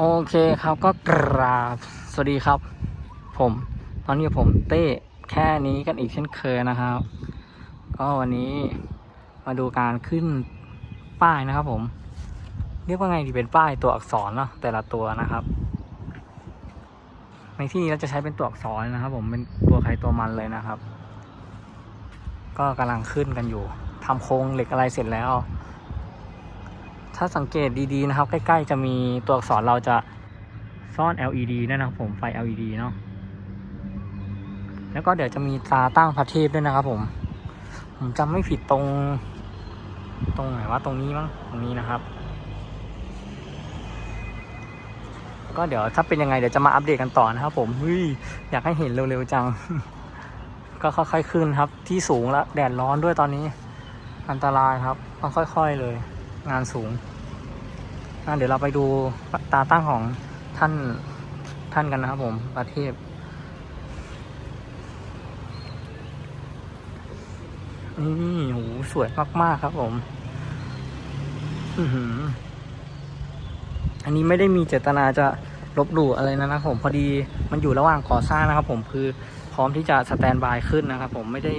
โอเคครับก็กราบสวัสดีครับ ผม ตอนนี้ผมเต้แค่นี้กันอีกเช่นเคยนะครับ ก็วันนี้มาดูการขึ้นป้ายนะครับ ผม เรียกว่าไงดีเป็นป้ายตัวอักษรเนาะแต่ละตัวนะครับ ในที่นี้เราจะใช้เป็นตัวอักษรนะครับ ผมเป็นตัวใครตัวมันเลยนะครับ ก็กำลังขึ้นกันอยู่ทำโครงเหล็กอะไรเสร็จแล้ว ถ้าสังเกตดีๆนะครับ ใกล้ๆจะมีตัวอักษรเราจะซ่อน LED นะครับผมไฟ LED เนาะแล้วก็เดี๋ยวจะมีตราตั้งพระเทพด้วยนะครับ ผม ผมจำไม่ผิดตรง ตรงไหนว่าตรงนี้มั้งตรงนี้นะครับ ก็เดี๋ยวถ้าเป็นยังไงเดี๋ยวจะมาอัปเดตกันต่อนะครับ ผมเฮ้ยอยากให้เห็นเร็วๆจัง ก็ค่อยๆขึ้นครับ ที่สูงแล้วแดดร้อนด้วยตอนนี้ อันตรายครับต้องค่อย ๆเลย งานสูงเดี๋ยวเราไปดูตาตั้งของท่านท่านกันนะครับผมประเทศนี่โหสวยมาก ๆ ครับผมอืมอันนี้ไม่ได้มีเจตนาจะลบหลู่อะไรนะครับผม พอดีมันอยู่ระหว่างก่อสร้างนะครับผมคือพร้อมที่จะสแตนบายขึ้นนะครับผมไม่ได้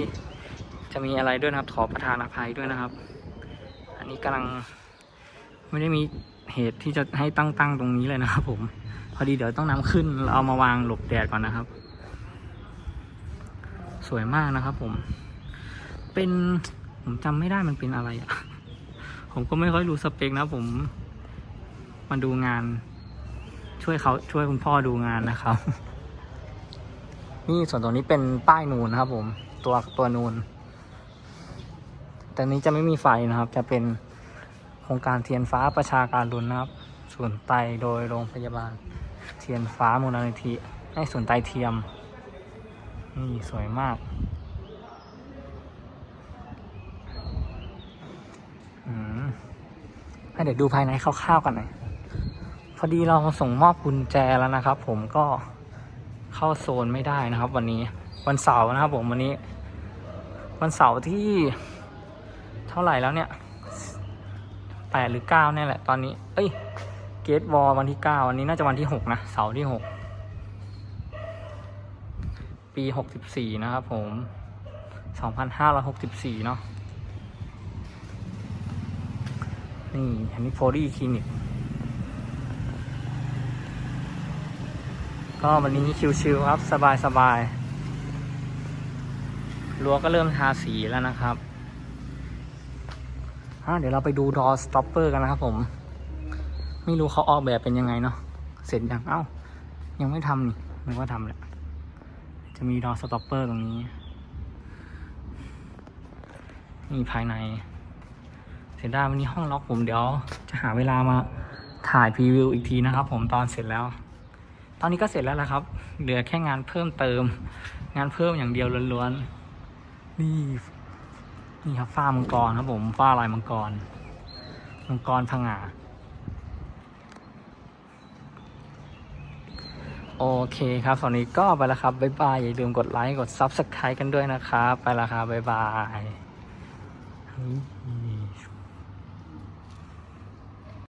จะมีอะไรด้วยนะครับ ขอประทานอภัยด้วยนะครับ นี้กำลัง ไม่ได้มีเหตุที่จะให้ตั้งตั้งตรงนี้เลยนะครับผม พอดีเดี๋ยวต้องนำขึ้นเอามาวางหลบแดดก่อนนะครับ สวยมากนะครับผม เป็นผมจำไม่ได้มันเป็นอะไรอะผมก็ไม่ค่อยรู้สเปคนะผมมาดูงาน ช่วยเขาช่วยคุณพ่อดูงานนะครับ นี่ส่วนตรงนี้เป็นป้ายนูนนะครับผม ตัวตัวนูน แต่นี้จะไม่มีไฟนะครับ จะเป็นโครงการเทียนฟ้าประชาการรุนนะครับส่วนไตโดยโรงพยาบาล เทียนฟ้ามูลนิธิให้ส่วนไตเทียม นี่สวยมากอืมให้เดี๋ยวดูภายในคร่าวๆกันหน่อยพอดีเราส่งมอบกุญแจแล้วนะครับ ผมก็เข้าโซนไม่ได้นะครับ วันนี้วันเสาร์นะครับ ผมวันนี้ วันเสาร์ที่ เท่าไหร่แล้วเนี่ยแปดหรือเก้าเนี่ยแหละตอนนี้ เอ้ย เกตวอลวันที่เก้าวันนี้น่าจะวันที่หกนะ เสาร์ที่หก ปีหกสิบสี่นะครับผมสองพันห้าร้อยหกสิบสี่เนาะ นี่อันนี้โฟลี่คลินิก ก็วันนี้ชิวๆครับ สบายๆรั้วก็เริ่มทาสีแล้วนะครับ อะเดี๋ยวเราไปดูดอสต็อปเปอร์กันนะครับผม ไม่รู้เขาออกแบบเป็นยังไงเนาะ เสร็จยัง เอ้า ยังไม่ทำนี่นึกว่าทำแหละ จะมีดอสต็อปเปอร์ตรงนี้ นี่ภายใน เสร็จได้วันนี้ห้องล็อกผมเดี๋ยว จะหาเวลามาถ่ายพรีวิวอีกทีนะครับผมตอนเสร็จแล้ว ตอนนี้ก็เสร็จแล้วละครับ เหลือแค่งานเพิ่มเติม งานเพิ่มอย่างเดียวล้วนๆ นี่ นี่ครับฝ้ามังกรครับผมฝ้าลายมังกร มังกรพังงาโอเคครับตอนนี้ก็ไปแล้วครับ บ๊ายบาย อย่าลืมกดไลค์ กด Subscribe กันด้วยนะครับ ไปแล้วครับ บ๊ายบาย